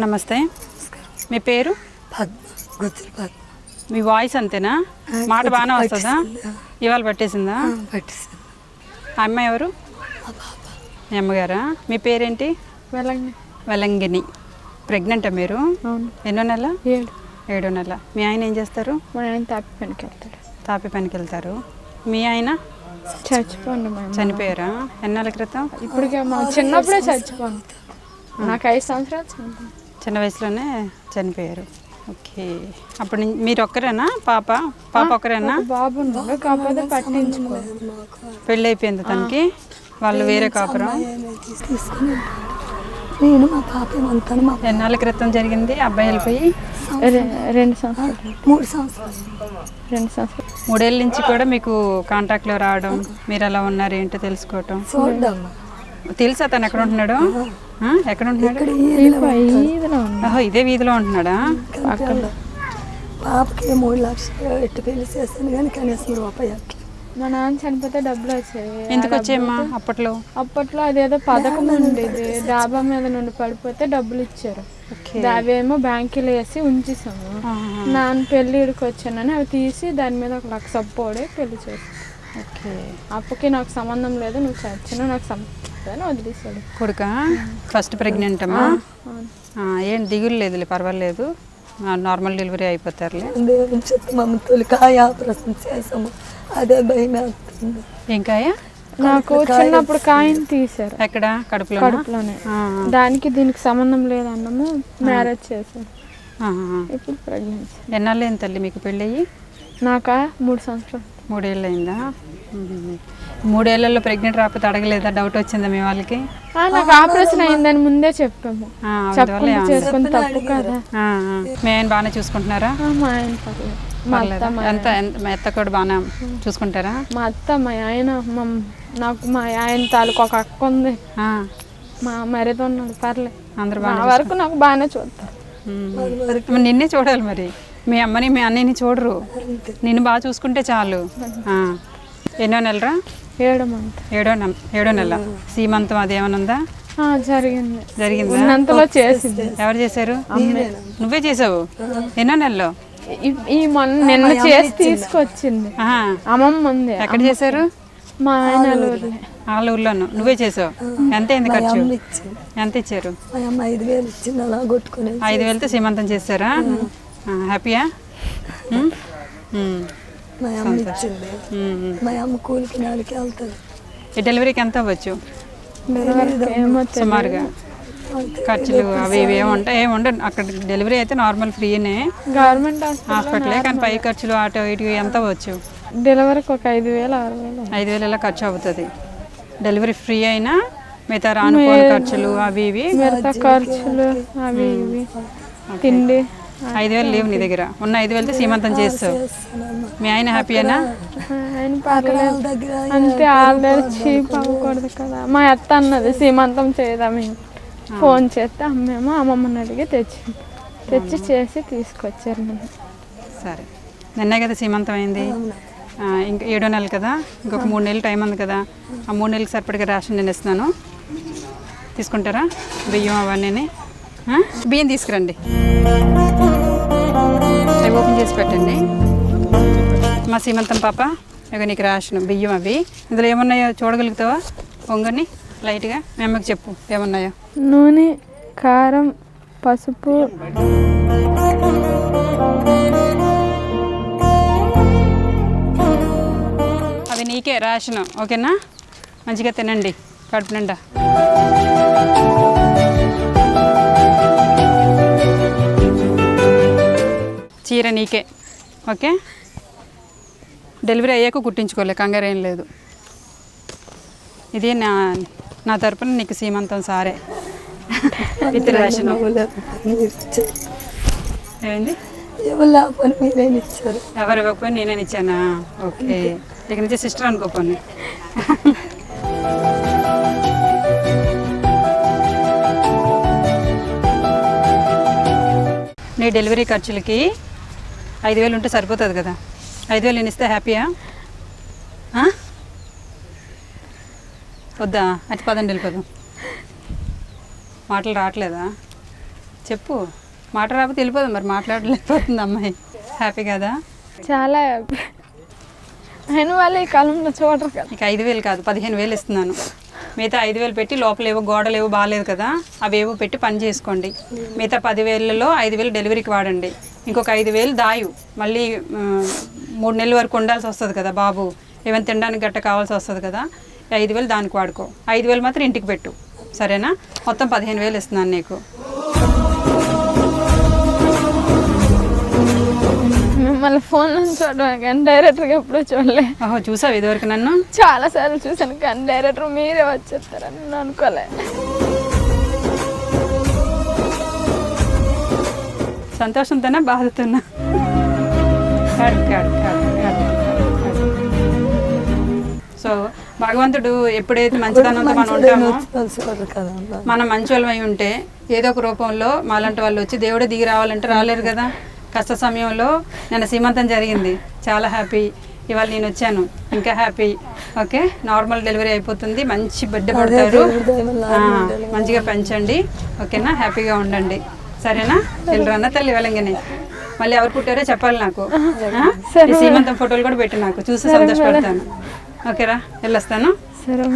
అమ్మ నమస్తే. మీ పేరు? మీ వాయిస్ అంతేనా? మాట బాగానే వస్తుందా? ఇవాళ పట్టేసిందా? అమ్మాయి ఎవరు? మీ అమ్మగారా? మీ పేరేంటి? వెలంగిని ప్రెగ్నెంటా మీరు? ఎన్నో నెల? ఏడు. ఏడో నెల. మీ ఆయన ఏం చేస్తారు? తాపి పనికి వెళ్తాడు. తాపి పనికి వెళ్తారు. మీ ఆయన? చచ్చిపోండి అమ్మ. చనిపోయారా? ఎన్నాళ్ళ క్రితం? ఇప్పటికే మా చిన్నప్పుడే చచ్చిపోను నాకు ఐదు సంవత్సరాలు చిన్న వయసులోనే చనిపోయారు. ఓకే. అప్పుడు మీరు ఒక్కరేనా పాప? పాప ఒక్కరేనా? ఒక బాబు కాకపోతే పట్టించుకో పెళ్ళి అయిపోయింది తనకి. వాళ్ళు వేరే కాపురం. నేను మా పాప ఏమంతాను మా ఎన్నాళ్ళ క్రితం జరిగింది? అబ్బాయి వెళ్ళిపోయి రెండు సంవత్సరాలు. మూడు సంవత్సరాలు. రెండు సంవత్సరాలు. మూడేళ్ళ నుంచి కూడా మీకు కాంటాక్ట్లో రావడం మీరు ఎలా ఉన్నారు ఏంటో తెలుసుకోవటం తెలుసా తను ఎక్కడ ఉంటున్నాడు? ఎక్కడ ఉంటున్నాడు ఇదే వీధిలో ఉంటున్నాడా? పాపకి మూడు లక్షలు ఎట్టు పెళ్ళి చేస్తాను కానీ కనీసం రూపాయి మా నాన్న చనిపోతే డబ్బులు వచ్చాయి ఎందుకు వచ్చాయమ్మా అప్పట్లో? అప్పట్లో అదేదో పథకం ఉండేది. డాబా మీద నుండి పడిపోతే డబ్బులు ఇచ్చారు. అవేమో బ్యాంకులో వేసి ఉంచేసాము. నాన్న పెళ్ళిడికి వచ్చానని అవి తీసి దాని మీద ఒక లక్ష అప్పోడే పెళ్ళి చేసి ఓకే. అప్పకి నాకు సంబంధం లేదు నువ్వు చచ్చిన నాకు సంబంధం లేదని వదిలేశాడు కొడుక? ఫస్ట్ ప్రెగ్నెంట్ అమ్మా? ఏం దిగులు లేదులే పర్వాలేదు. నార్మల్ డెలివరీ అయిపోతారులే. దేవుని చెత్త మమ్మ తొలికాయ ఆపరేషన్ చేసాము అదే భయం వేస్తుంది. ఇంకా నాకు చిన్నప్పుడు కాయని తీశారు. ఎక్కడ? కడుపులో కడుపులోనే. దానికి దీనికి సంబంధం లేదన్నాము మ్యారేజ్ చేశారు. ఇప్పుడు ప్రెగ్నెన్సీ ఎన్నాళ్ళు తల్లి మీకు పెళ్ళయ్యి నాకా? మూడు సంవత్సరాలు. మూడేళ్ళు అయిందా. మూడేళ్ళలో ప్రెగ్నెంట్ రాకపోతే అడగలేదా? డౌట్ వచ్చిందా మీ వాళ్ళకి? ఆ, నాకు ఆపరేషన్ అయిందని ముందే చెప్పాము. చెప్పకుండా చేసుకుని తప్పు కదా. మీ ఆయన బాగానే చూసుకుంటున్నారా? మా ఆయన పర్లేదు. ఎంత ఎంత మీ అత్త కూడా బాగానే చూసుకుంటారా? మా అత్త మా ఆయన మా నాకు మా ఆయన తాలూకు ఒక అక్క ఉంది. ఆ, మా మరిది ఉన్నాడు పర్లేదు. అందరు నా బాగా వరకు నాకు బాగానే చూస్తారు. మరి నిన్నే చూడాలి మరి. మీ అమ్మని మీ అన్నయ్యని చూడరు. నిన్ను బాగా చూసుకుంటే చాలు. ఆ. ఎన్నో నెలరా? ఏడు మంత్. ఏడో నెల ఏడో నెల. సీమంతం అదేమైనా ఉందా ఆ, జరిగింది. జరిగిందా? ఉన్నంతలో చేసింది. ఎవరు చేశారు? నువ్వే చేసావు? ఎన్నో నెలలో? ఈ- మొన్న నిన్న చేసి తీసుకొచ్చింది. అమ్మమ్మ ఉంది. ఎక్కడ చేశారు? మా ఆయన ఊర్లోను. నువ్వే చేసావు? ఎంత అయింది ఖర్చు? ఎంత ఇచ్చారు? ఐదు వేలు ఇచ్చింది. అలా కొట్టుకుని ఐదు వేలతో సీమంతం చేశారా ఆ, హ్యాపీయా. మా అమ్మ ఇచ్చింది. ఉమ్, ఉమ్. మా అమ్మ కూలికి నాలుగు వెళ్తుంది. ఈ డెలివరీకి ఎంత అవ్వచ్చు? సుమారుగా. ఖర్చులు అవి ఇవి ఏమి ఉంటాయి ఏమి ఉండవు. అక్కడ డెలివరీ అయితే నార్మల్ ఫ్రీనే. గవర్నమెంట్ హాస్పిటలే కానీ పై ఖర్చులు అటు ఇటు ఎంత అవ్వచ్చు? డెలివరీకి ఒక ఐదు వేలు ఆరు వేలు. ఐదు వేలు ఇలా ఖర్చు అవుతుంది. డెలివరీ ఫ్రీ అయినా మిగతా రానుకోని ఖర్చులు అవి ఇవి. మిగతా ఖర్చులు అవి ఇవి. తిండి. ఐదు వేలు లేవు నీ దగ్గర. ఉన్న ఐదు వేలతో సీమంతం చేస్తావు. మీ ఆయన హ్యాపీయేనా? అంతే ఆల్రెడీ చీప్ అవ్వకూడదు కదా. మా అత్త అన్నది సీమంతం చేద్దాం ఫోన్ చేస్తే అమ్మేమో అమ్మమ్మని అడిగి తెచ్చి తెచ్చి చేసి తీసుకొచ్చారు నన్ను. సరే. నిన్నే కదా సీమంతం అయింది. ఇంకా ఏడో నెల కదా. ఇంకొక మూడు నెలలు టైం ఉంది కదా. ఆ మూడు నెలలకు సరిపడిగా రేషన్ నేను ఇస్తున్నాను. తీసుకుంటారా? బియ్యం అవన్నీ? బియ్యం తీసుకురండి. అవి ఓపెన్ చేసి పెట్టండి. మా సీమంతం పాప ఇక నీకు రేషన్ బియ్యం అవి. ఇందులో ఏమున్నాయో చూడగలుగుతావా? పొంగని లైట్గా. మీ అమ్మకి చెప్పు ఏమున్నాయో. నూనె కారం పసుపు. అవి నీకే రేషన్ ఓకేనా? మంచిగా తినండి. కడుపు నిండా. చీర నీకే. ఓకే? డెలివరీ అయ్యాక కుట్టించుకోలే కంగారు ఏం లేదు. ఇది నా నా తరపున నీకు సీమంతం సారే. ఏమైంది ఎవరు ఇవ్వకపోయినా నేనే ఇచ్చానా? ఓకే. ఇక నుంచి సిస్టర్ అనుకోపోయి నీ డెలివరీ ఖర్చులకి ఐదు వేలు ఉంటే సరిపోతుంది కదా. ఐదు వేలు నేను ఇస్తే హ్యాపీయా? వద్దా? అటు పదండి వెళ్ళిపోదాం. మాటలు రావట్లేదా? చెప్పు. మాట రాకపోతే వెళ్ళిపోదు మరి. మాట్లాడలేకపోతుంది అమ్మాయి. హ్యాపీ కదా? చాలా హ్యాపీ. అయిన వాళ్ళు ఈ కాలంలో చూడరు కదా. ఇక ఐదు వేలు కాదు పదిహేను వేలు ఇస్తున్నాను. మిగతా ఐదు వేలు పెట్టి లోపల ఏవో గోడలు ఏవో బాగాలేదు కదా అవి ఏవో పెట్టి పని చేసుకోండి. మిగతా పదివేలలో ఐదు వేలు డెలివరీకి వాడండి. ఇంకొక ఐదు వేలు దాయు. మళ్ళీ మూడు నెలల వరకు ఉండాల్సి వస్తుంది కదా బాబు. ఏమైనా తినడానికి గట్ట కావాల్సి వస్తుంది కదా. ఐదు వేలు దానికి వాడుకో. ఐదు వేలు మాత్రం ఇంటికి పెట్టు. సరేనా? మొత్తం పదిహేను వేలు ఇస్తున్నాను నీకు. మిమ్మల్ని ఫోన్ నుంచి చూడడం కానీ డైరెక్టర్గా ఎప్పుడూ చూడలే. ఓహో చూసావు ఇదివరకు నన్ను? చాలా సార్లు చూసాను కానీ డైరెక్టర్ మీరే వచ్చేస్తారని అనుకోలే. సంతోషంతోనా బాధతోనా కాదు కాదు కాదు కాదు కాదు. సో భగవంతుడు ఎప్పుడైతే మంచితనంతో మనం ఉంటామో. మనం మంచోళ్ళమై ఉంటే ఏదో ఒక రూపంలో మాలాంటి వాళ్ళు వచ్చి దేవుడే దిగి రావాలంటే రాలేరు కదా. కష్ట సమయంలో నేను సీమంతం జరిగింది. చాలా హ్యాపీ. ఇవాళ నేను వచ్చాను. ఇంకా హ్యాపీ. ఓకే? నార్మల్ డెలివరీ అయిపోతుంది. మంచి బిడ్డ పడతారు. మంచిగా పెంచండి. ఓకేనా? హ్యాపీగా ఉండండి. సరేనా? వెళ్ళరు అన్న తల్లి వెళ్ళంగానే మళ్ళీ ఎవరు పుట్టారో చెప్పాలి నాకు. సీమంతం ఫోటోలు కూడా పెట్టు నాకు. చూసి సంతోషపడతాను. ఓకేరా? వెళ్ళొస్తాను. సరే